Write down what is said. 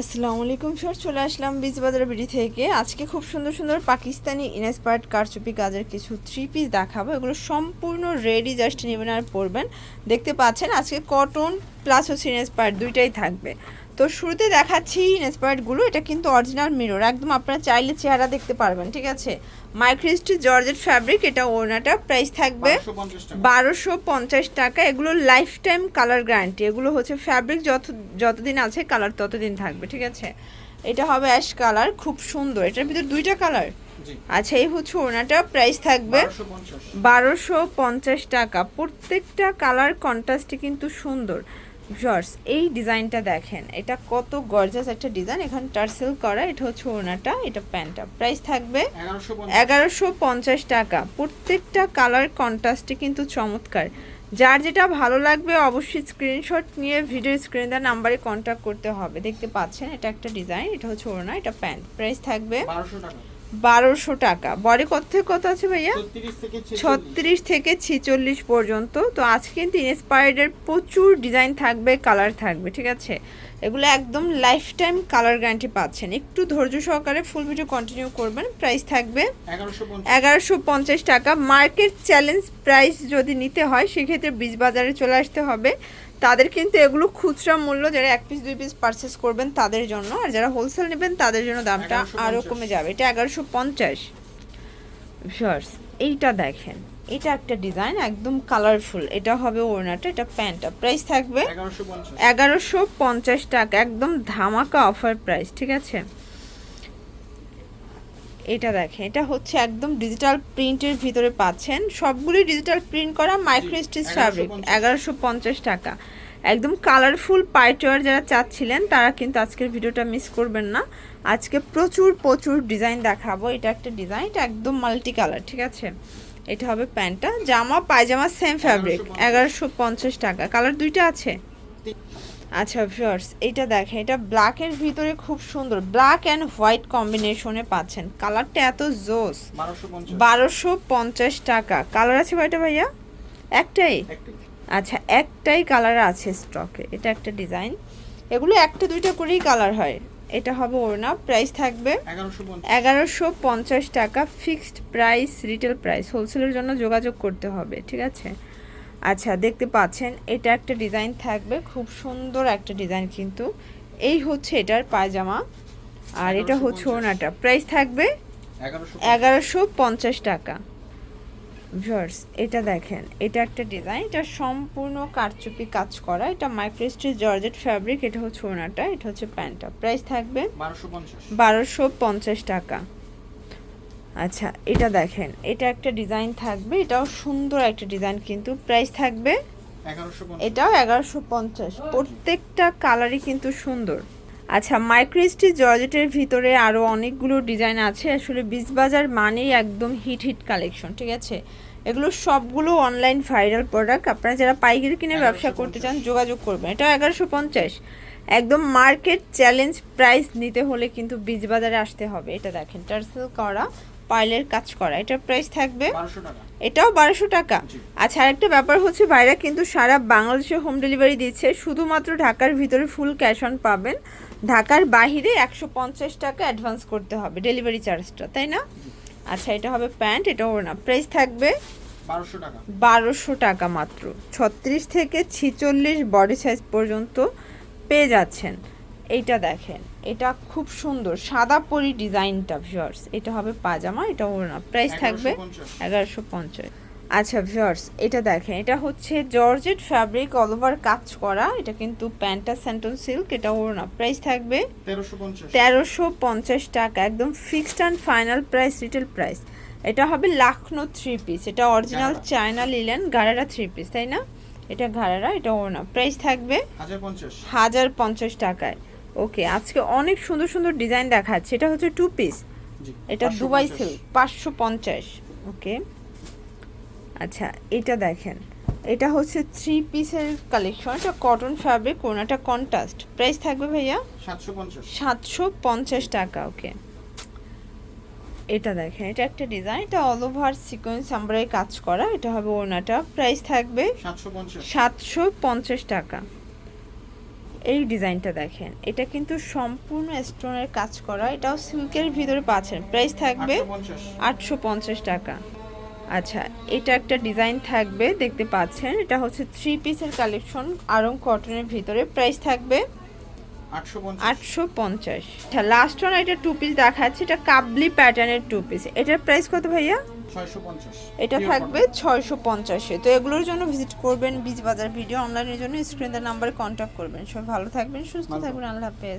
আসসালামু আলাইকুম স্যার, চলে আসলাম বীজ বাজার বিডি থেকে। আজকে খুব সুন্দর সুন্দর পাকিস্তানি ইনস্পায়ার্ড কারচুপি কাজের কিছু থ্রি পিস দেখাবো। এগুলো সম্পূর্ণ রেডি জাস্ট নেবেন আর পরবেন। দেখতে পাচ্ছেন, আজকে কটন প্লাস হচ্ছে ইনস্পায়ার্ড দুইটাই থাকবে। তো শুরুতে দেখাচ্ছি ইনস্পায়ার্ডগুলো এটা কিন্তু অরিজিনাল মিরর একদম আপনারা চাইলে চেহারা দেখতে পারবেন ঠিক আছে? মাইক্রিস্টি জর্জেট ফ্যাব্রিক এটা ওড়নাটা প্রাইস থাকবে বারোশো পঞ্চাশ টাকা। এগুলো লাইফ টাইম কালার গ্যারান্টি এগুলো হচ্ছে ফ্যাব্রিক যত যতদিন আছে কালার ততদিন থাকবে ঠিক আছে? এটা হবে অ্যাশ কালার খুব সুন্দর এটার ভিতর দুইটা কালার আচ্ছা এই হচ্ছে ওনাটা প্রাইস থাকবে বারোশো পঞ্চাশ। টাকা প্রত্যেকটা কালার কন্ট্রাস্টই কিন্তু সুন্দর। জর্স এই ডিজাইনটা দেখেন এটা কত গর্জাস একটা ডিজাইন। এখানে টার্সেল করা এটা হচ্ছে ওনাটা এটা প্যান্টটা। প্রাইস থাকবে এগারোশো পঞ্চাশ। টাকা। প্রত্যেকটা কালার কন্ট্রাস্টে কিন্তু চমৎকার। যার যেটা ভালো লাগবে অবশ্যই স্ক্রিনশট নিয়ে ভিডিও স্ক্রিন দেওয়ার নাম্বারে কন্ট্যাক্ট করতে হবে। দেখতে পাচ্ছেন এটা একটা ডিজাইন এটা হচ্ছে ওড়না এটা প্যান্ট। প্রাইস থাকবে 1200 টাকা। বারোশো টাকা। বডি কত থেকে কত আছে ভাইয়া? 36 থেকে 46 ছত্রিশ থেকে ছিচল্লিশ পর্যন্ত। তো আজকে কিন্তু ইন্সপায়ার্ডের প্রচুর ডিজাইন থাকবে কালার থাকবে ঠিক আছে? এগুলো একদম লাইফ টাইম কালার গ্যারান্টি পাচ্ছেন। একটু ধৈর্য সহকারে ফুল ভিডিও কন্টিনিউ করবেন। প্রাইস থাকবে এগারোশো পঞ্চাশ। টাকা। মার্কেট চ্যালেঞ্জ প্রাইস যদি নিতে হয় সেক্ষেত্রে বীজ বাজারে চলে আসতে হবে। তাদের কিন্তু এগুলো খুচরা মূল্য যারা এক পিস দুই পিস পারচেস করবেন তাদের জন্য আর যারা হোলসেল নেবেন তাদের জন্য দামটা আরও কমে যাবে। এটা এগারোশো পঞ্চাশ। শর্টস এইটা দেখেন। এটা একটা ডিজাইন একদম কালারফুল এটা হবে ওড়নাটা এটা প্যান্টটা প্রাইস থাকবে এগারোশো পঞ্চাশ। টাকা একদম ধামাকা অফার প্রাইস ঠিক আছে? এটা দেখেন এটা হচ্ছে একদম ডিজিটাল প্রিন্টের ভিতরে পাচ্ছেন। সবগুলি ডিজিটাল প্রিন্ট করা মাইক্রো স্টিচ ফ্যাব্রিক এগারোশো পঞ্চাশ। টাকা। একদম কালারফুল পাইটওয়ার যারা চাচ্ছিলেন তারা কিন্তু আজকের ভিডিওটা মিস করবেন না। আজকে প্রচুর প্রচুর ডিজাইন দেখাবো। এটা একটা ডিজাইন এটা একদম মাল্টি কালার ঠিক আছে? এটা হবে প্যান্টটা। জামা পায়জামা সেম ফ্যাব্রিক এগারোশো পঞ্চাশ। টাকা। কালার দুইটা আছে? আচ্ছা ভিউয়ার্স এটা দেখেন এটা ব্ল্যাকের ভিতরে খুব সুন্দর। ব্ল্যাক অ্যান্ড হোয়াইট কম্বিনেশনে পাচ্ছেন। কালারটা এত জোস। 1250 বারোশো পঞ্চাশ টাকা। কালার আছে কয়টা ভাইয়া? একটাই? আচ্ছা একটাই কালার আছে স্টকে এটা একটা ডিজাইন এগুলো একটা দুইটা করেই কালার হয়। এটা হবে ওর ওড়না প্রাইস থাকবে 1150 এগারোশো পঞ্চাশ টাকা ফিক্সড প্রাইস রিটেল প্রাইস হোলসেলের জন্য যোগাযোগ করতে হবে ঠিক আছে? আচ্ছা দেখতে পাচ্ছেন এটা একটা ডিজাইন থাকবে খুব সুন্দর একটা ডিজাইন কিন্তু। এই হচ্ছে এটার পায়জামা আর এটা হচ্ছে 1150 ওনাটা। প্রাইস থাকবে এগারোশো পঞ্চাশ। টাকা। ভিউয়ার্স এটা দেখেন এটা একটা ডিজাইন এটা সম্পূর্ণ কারচুপি কাজ করা। এটা মাইক্রোস্টিচ জর্জেট ফ্যাব্রিক এটা হচ্ছে ওনাটা এটা হচ্ছে প্যান্টটা। প্রাইস থাকবে বারোশো পঞ্চাশ টাকা। আচ্ছা এটা দেখেন এটা একটা ডিজাইন থাকবে এটাও সুন্দর একটা ডিজাইন কিন্তু প্রাইস থাকবে এটাও এগারোশো পঞ্চাশ। প্রত্যেকটা কালারই কিন্তু সুন্দর। আচ্ছা মাইক্রোস্টি জর্জেটের ভিতরে আরও অনেকগুলো ডিজাইন আছে। আসলে বীজবাজার মানেই একদম হিট হিট কালেকশন ঠিক আছে? এগুলো সবগুলো অনলাইন ভাইরাল প্রোডাক্ট আপনারা যারা পাইকারি কিনে ব্যবসা করতে চান যোগাযোগ করবেন। এটা এগারোশো পঞ্চাশ। একদম মার্কেট চ্যালেঞ্জ প্রাইস নিতে হলে কিন্তু বীজবাজারে আসতে হবে। এটা দেখেন টার্সেল করা পাইলের কাজ করা। এটার প্রাইস থাকবে এটাও বারোশো টাকা। আচ্ছা আরেকটা ব্যাপার হচ্ছে ভাইরা কিন্তু সারা বাংলাদেশে হোম ডেলিভারি দিচ্ছে। শুধুমাত্র ঢাকার ভিতরে ফুল ক্যাশ অন পাবেন। ঢাকার বাহিরে একশো পঞ্চাশ টাকা অ্যাডভান্স করতে হবে ডেলিভারি চার্জটা তাই না? আচ্ছা এটা হবে প্যান্ট এটা না। প্রাইস থাকবে বারোশো টাকা। মাত্র। ছত্রিশ থেকে ছিচল্লিশ বডি সাইজ পর্যন্ত পেয়ে যাচ্ছেন। এইটা দেখেন এটা খুব সুন্দর সাদা পরি ডিজাইনটা ভিউয়ার্স এটা হবে পাজামা এটা ওড়না প্রাইস থাকবে এগারোশো পঞ্চাশ। আচ্ছা ভিউয়ার্স এটা দেখেন এটা হচ্ছে জর্জেট ফ্যাব্রিক অল ওভার কাজ করা এটা কিন্তু প্যান্টা স্যান্টন সিল্ক এটা ওড়না প্রাইস থাকবে তেরোশো পঞ্চাশ। টাকা একদম fixed and final price retail price এটা হবে লাখনো থ্রি পিস এটা original China. Linen gharara three piece তাই না? এটা ঘাড়ারা এটা ওড়না প্রাইস থাকবে হাজার পঞ্চাশ টাকায়। ওকে আজকে অনেক সুন্দর সুন্দর ডিজাইন দেখাচ্ছে। এটা হচ্ছে টু পিস এটা দুবাই সিল্ক পাঁচশো পঞ্চাশ। ওকে। আচ্ছা এটা দেখেন। এটা হচ্ছে থ্রি পিসের কালেকশন এটা কটন ফ্যাব্রিক কোনোটা কন্ট্রাস্ট প্রাইস থাকবে ভাইয়া? সাতশো পঞ্চাশ। টাকা ওকে। এটা দেখেন এটা একটা ডিজাইন এটা অল ওভার সিকোয়েন্স আমরাই কাজ করা। এটা হবে ওনাটা। প্রাইস থাকবে সাতশো পঞ্চাশ টাকা। এই ডিজাইনটা দেখেন। এটা কিন্তু সম্পূর্ণ স্টোনের কাজ করা। এটাও সিল্কের ভিতরে পাচ্ছেন। প্রাইস থাকবে আটশো পঞ্চাশ। টাকা। আচ্ছা এটা একটা ডিজাইন থাকবে দেখতে পাচ্ছেন। এটা হচ্ছে থ্রি পিসের কালেকশন আরং কটনের ভিতরে। প্রাইস থাকবে আটশো পঞ্চাশ। আচ্ছা লাস্ট ওয়ান এটা টু পিস দেখাচ্ছে এটা কাবলি প্যাটার্নের টু পিস এটার প্রাইস কত ভাইয়া? ছয়শো পঞ্চাশ। এটা থাকবে ছয়শো পঞ্চাশে তো এগুলোর জন্য ভিজিট করবেন বীজ বাজার ভিডিও অনলাইনের জন্য। স্ক্রিনের নাম্বারে কন্ট্যাক্ট করবেন। সবাই ভালো থাকবেন সুস্থ থাকবেন। আল্লাহ হাফেজ।